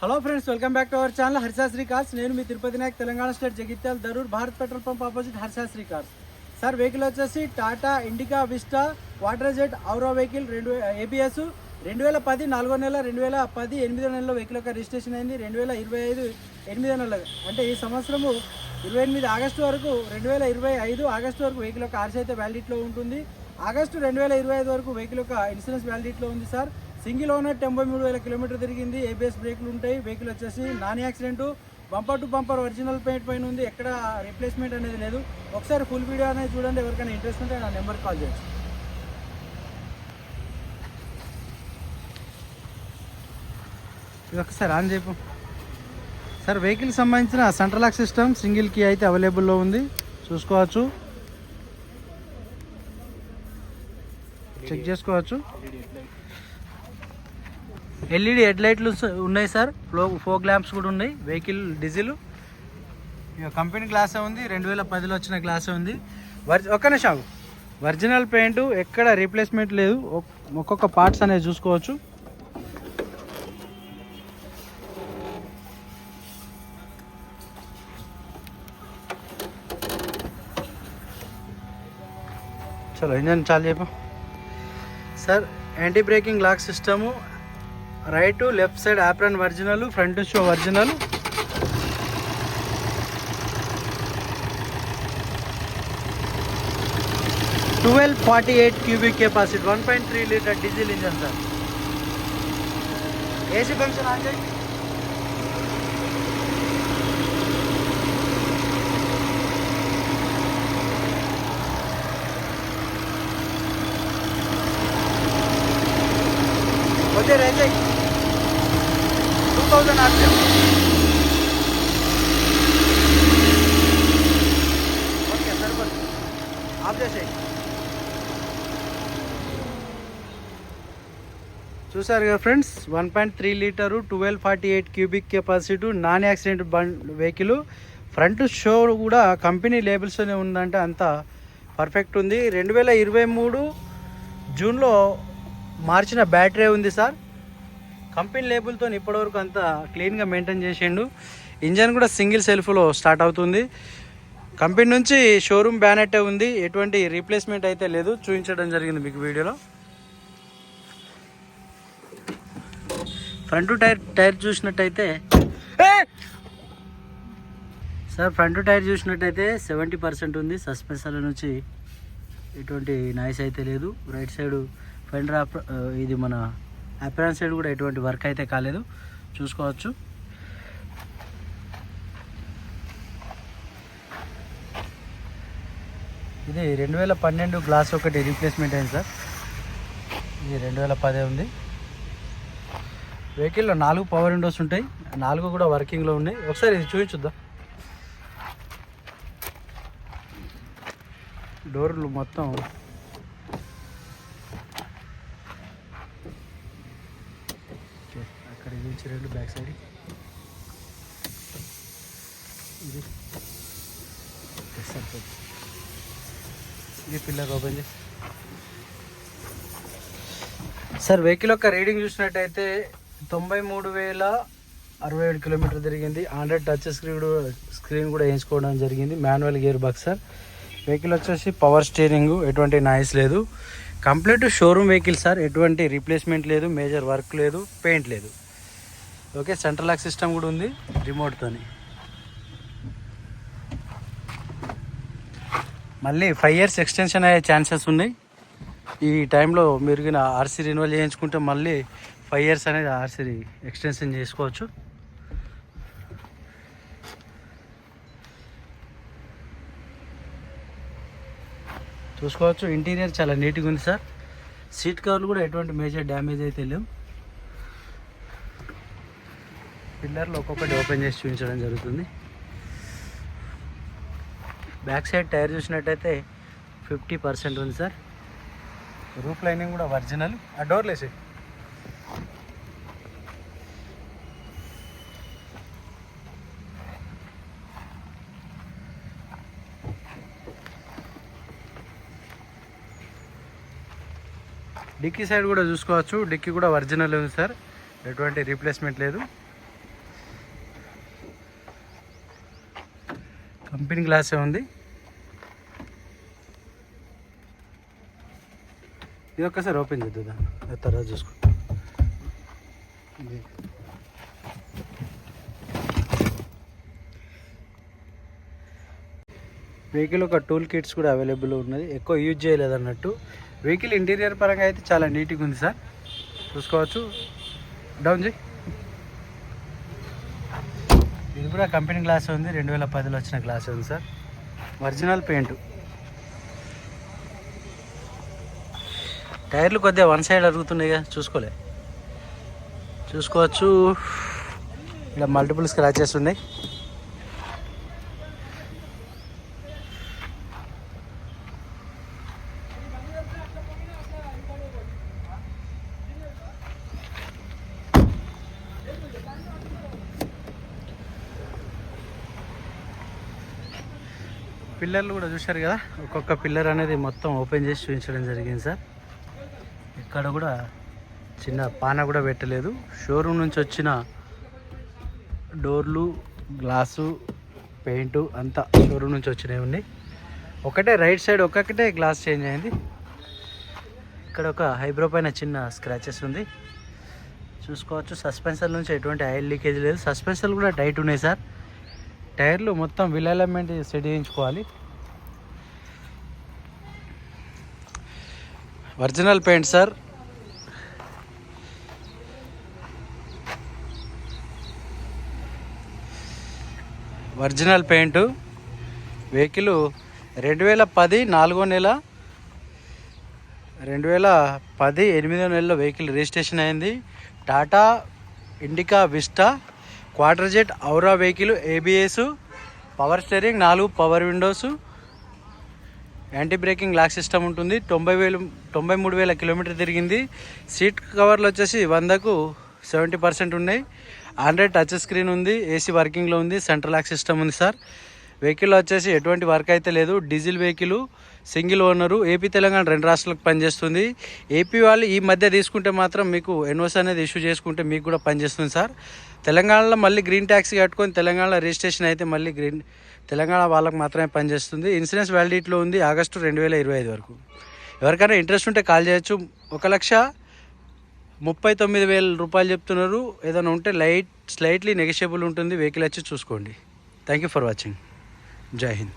Hello friends welcome back to our channel Harshasri cars నేను మీ Tirupati Nayak Telangana state Jagtial Dharur Bharat petrol pump opposite Harshasri cars sir vehicle వచ్చేసి Tata Indica Vista water jet aura vehicle రెండు ABS రెండు వేల పది నాలుగో నెల రెండు వేల పది ఎనిమిదో నెలలో వెహికల్ యొక్క రిజిస్ట్రేషన్ అయింది. రెండు వేల ఇరవై ఐదు ఎనిమిదో నెల అంటే ఈ సంవత్సరము ఇరవై ఎనిమిది ఆగస్టు వరకు రెండు వేల ఇరవై ఐదు ఆగస్టు వరకు వెహికల్ యొక్క ఆర్సీ అయితే వ్యాలిడిటీలో ఉంటుంది. ఆగస్టు రెండు వేల ఇరవై ఐదు వరకు వెహికల్ యొక్క ఇన్సూరెన్స్ వ్యాలిడిటీలో ఉంది సార్ సింగిల్ ఓనర్ తొంభై మూడు వేల కిలోమీటర్ తిరిగింది. ఏబిఎస్ బ్రేకులు ఉంటాయి. వెహికల్ వచ్చేసి non accident. Bumper to bumper original paint పైన ఉంది. ఎక్కడ రిప్లేస్మెంట్ అనేది లేదు. ఒకసారి ఫుల్ వీడియో అనేది చూడండి. ఎవరికైనా ఇంట్రెస్ట్ ఉంటే నా నెంబర్ కాల్ చేయొచ్చు. ఇది ఒకసారి ఆన్ చెప్పు సార్ వెహికల్ సంబంధించిన central lock system single key అయితే అవైలబుల్లో ఉంది. చూసుకోవచ్చు. చెక్ చేసుకోవచ్చు. ఎల్ఈడి హెడ్ లైట్లు ఉన్నాయి సార్. ఫ్లో ఫోక్ ల్యాంప్స్ కూడా ఉన్నాయి. Vehicle diesel. ఇక కంపెనీ గ్లాసే ఉంది. రెండు వేల పదిలో వచ్చిన గ్లాసే ఉంది. వర్ ఒక్క నిమిషం ఒరిజినల్ పెయింట్ ఎక్కడ రీప్లేస్మెంట్ లేదు. ఒక్కొక్క పార్ట్స్ అనేది చూసుకోవచ్చు. చలో ఇంజన్ చాలు చెప్పు sir anti braking lock system right left side apron original front show original. Twelve forty eight cubic capacity one point three litre diesel engine sir. AC function on చేయి. Okay రైతే thousand RPM. Okay సరిపోతుంది off చేసేయి. చూసారు కదా friends one point three litre twelve forty eight cubic capacity non accident bund vehicle. Front show కూడా company లేబుల్స్లోనే ఉందంటే అంత పర్ఫెక్ట్ ఉంది. రెండు వేల ఇరవై మూడు జూన్లో మార్చిన బ్యాటరీ ఉంది సార్. కంపెనీ లేబుల్తో ఇప్పటివరకు అంతా క్లీన్గా మెయింటైన్ చేసిండు. ఇంజన్ కూడా సింగిల్ సెల్ఫ్లో స్టార్ట్ అవుతుంది. కంపెనీ నుంచి షోరూమ్ బ్యానెట్టే ఉంది. ఎటువంటి రీప్లేస్మెంట్ అయితే లేదు. చూపించడం జరిగింది మీకు వీడియోలో. ఫ్రంట్ టైర్ టైర్ చూసినట్టయితే సార్ ఫ్రంట్ టైర్ చూసినట్టయితే సెవెంటీ పర్సెంట్ ఉంది. సస్పెన్షన్ నుంచి ఎటువంటి నాయిస్ అయితే లేదు. రైట్ సైడ్ ఫెండర్ ఇది మన అప్రాన్ సైడ్ కూడా ఎటువంటి వర్క్ అయితే కాలేదు. చూసుకోవచ్చు. ఇది రెండు వేల పన్నెండు గ్లాస్ ఒకటి రీప్లేస్మెంట్ అయింది సార్. ఇది రెండు వేల పదే ఉంది. వెహికల్లో నాలుగు పవర్ విండోస్ ఉంటాయి. నాలుగు కూడా వర్కింగ్లో ఉన్నాయి. ఒకసారి ఇది చూపించుద్దాం. డోర్లు మొత్తం ఓకే, అక్కడ ఇది నుంచి రెండు బ్యాక్ సైడ్. ఇది సరిపోతుంది ఇది పిల్లర్ ఓపెన్ చేసి సార్ వెహికల్ యొక్క రీడింగ్ చూసినట్టయితే తొంభై మూడు వేల అరవై ఏడు కిలోమీటర్ జరిగింది. హండ్రెడ్ టచ్ స్క్రీన్ స్క్రీన్ కూడా వేయించుకోవడం జరిగింది. Manual gear box sir. Vehicle వచ్చేసి పవర్ స్టీరింగ్ ఎటువంటి నాయిస్ లేదు. Complete showroom vehicle sir. ఎటువంటి రీప్లేస్మెంట్ లేదు. మేజర్ వర్క్ లేదు. పెయింట్ లేదు. ఓకే సెంట్రల్ లాక్ సిస్టమ్ కూడా ఉంది రిమోట్తోని మళ్ళీ ఫైవ్ ఇయర్స్ ఎక్స్టెన్షన్ అయ్యే ఛాన్సెస్ ఉన్నాయి. ఈ టైంలో మీరు ఆర్సీ రెన్యువల్ చేయించుకుంటే మళ్ళీ ఫైవ్ ఇయర్స్ అనేది ఆర్సీ ఎక్స్టెన్షన్ చేసుకోవచ్చు. చూసుకోవచ్చు ఇంటీరియర్ చాలా నీట్గా ఉంది సార్ సీట్ కవర్లు కూడా ఎటువంటి మేజర్ డ్యామేజ్ అయితే లేవు. పిల్లర్లు ఒక్కొక్కటి ఓపెన్ చేసి చూపించడం జరుగుతుంది. బ్యాక్ సైడ్ టైర్ చూసినట్టయితే ఫిఫ్టీ పర్సెంట్ ఉంది సార్. రూఫ్ లైనింగ్ కూడా ఒరిజినల్. ఆ డోర్లు వేసే డిక్కీ సైడ్ కూడా చూసుకోవచ్చు. డిక్కీ కూడా ఒరిజినల్ ఉంది సార్. ఎటువంటి రీప్లేస్మెంట్ లేదు. కంపెనీ గ్లాసే ఉంది. ఇది ఒక్కసారి ఓపెన్ చేద్దాం తర్వాత చూసుకో. వెహికల్ ఒక టూల్ కిట్స్ కూడా అవైలబుల్ ఉన్నది. ఎక్కువ యూజ్ చేయలేదు అన్నట్టు. వెహికల్ ఇంటీరియర్ పరంగా అయితే చాలా నీట్గా ఉంది సార్ చూసుకోవచ్చు. డౌన్ చేయి. ఇది కూడా కంపెనీ గ్లాస్ ఉంది. రెండు వేల పదిలో వచ్చిన గ్లాస్ ఉంది సార్. Original paint. టైర్లు కొద్దిగా వన్ సైడ్ అరుగుతున్నాయి కదా చూసుకోలే. చూసుకోవచ్చు. ఇలా మల్టిపుల్ స్క్రాచెస్ ఉన్నాయి. పిల్లర్లు కూడా చూశారు కదా? ఒక్కొక్క పిల్లర్ అనేది మొత్తం ఓపెన్ చేసి చూపించడం జరిగింది సార్. ఇక్కడ కూడా చిన్న పాన కూడా పెట్టలేదు. షోరూమ్ నుంచి వచ్చిన డోర్లు గ్లాసు పెయింటు అంతా షోరూమ్ నుంచి వచ్చినవి ఉన్నాయి. ఒకటే రైట్ సైడ్ ఒక్కొక్కటే గ్లాస్ చేంజ్ అయింది. ఇక్కడ ఒక హైబ్రో పైన చిన్న స్క్రాచెస్ ఉంది. చూసుకోవచ్చు. సస్పెన్సర్ నుంచి ఎటువంటి ఆయిల్ లీకేజ్ లేదు. సస్పెన్సర్లు కూడా టైట్ ఉన్నాయి సార్. టైర్లు మొత్తం వీల్ ఎలమెంట్ సెట్ చేయించుకోవాలి. Original paint sir. Original paint. Vehicle రెండు వేల పది నాలుగో నెల రెండు వేల పది ఎనిమిదో నెలలో వెహికల్ రిజిస్ట్రేషన్ అయింది. Tata Indica Vista quadrajet aura vehicle ABS power steering నాలుగు power windows anti braking lock system ఉంటుంది. తొంభై వేలు తొంభై మూడు వేల కిలోమీటర్ తిరిగింది. సీట్ కవర్లు వచ్చేసి వందకు సెవెంటీ పర్సెంట్ ఉన్నాయి. ఆండ్రాయిడ్ టచ్ స్క్రీన్ ఉంది. ఏసీ వర్కింగ్లో ఉంది. సెంట్రల్ లాక్ సిస్టమ్ ఉంది సార్ వెహికల్ వచ్చేసి ఎటువంటి వర్క్ అయితే లేదు. Diesel vehicle single owner AP Telangana రెండు రాష్ట్రాలకు పనిచేస్తుంది. ఏపీ వాళ్ళు ఈ మధ్య తీసుకుంటే మాత్రం మీకు ఎన్ఓస్ అనేది ఇష్యూ చేసుకుంటే మీకు కూడా పనిచేస్తుంది సార్. తెలంగాణలో మళ్ళీ గ్రీన్ ట్యాక్సీ కట్టుకొని తెలంగాణలో రిజిస్ట్రేషన్ అయితే మళ్ళీ గ్రీన్ తెలంగాణ వాళ్ళకి మాత్రమే పనిచేస్తుంది. ఇన్సూరెన్స్ వ్యాలిడిటీలో ఉంది ఆగస్టు రెండు వేల ఇరవై ఐదు వరకు. ఎవరికైనా ఇంట్రెస్ట్ ఉంటే కాల్ చేయొచ్చు. ఒక లక్ష ముప్పై తొమ్మిది వేల రూపాయలు చెప్తున్నారు. ఏదైనా ఉంటే లైట్ స్లైట్లీ నెగిషియబుల్ ఉంటుంది. వెహికల్ వచ్చి చూసుకోండి. థ్యాంక్ యూ ఫర్ వాచింగ్ జై హింద్.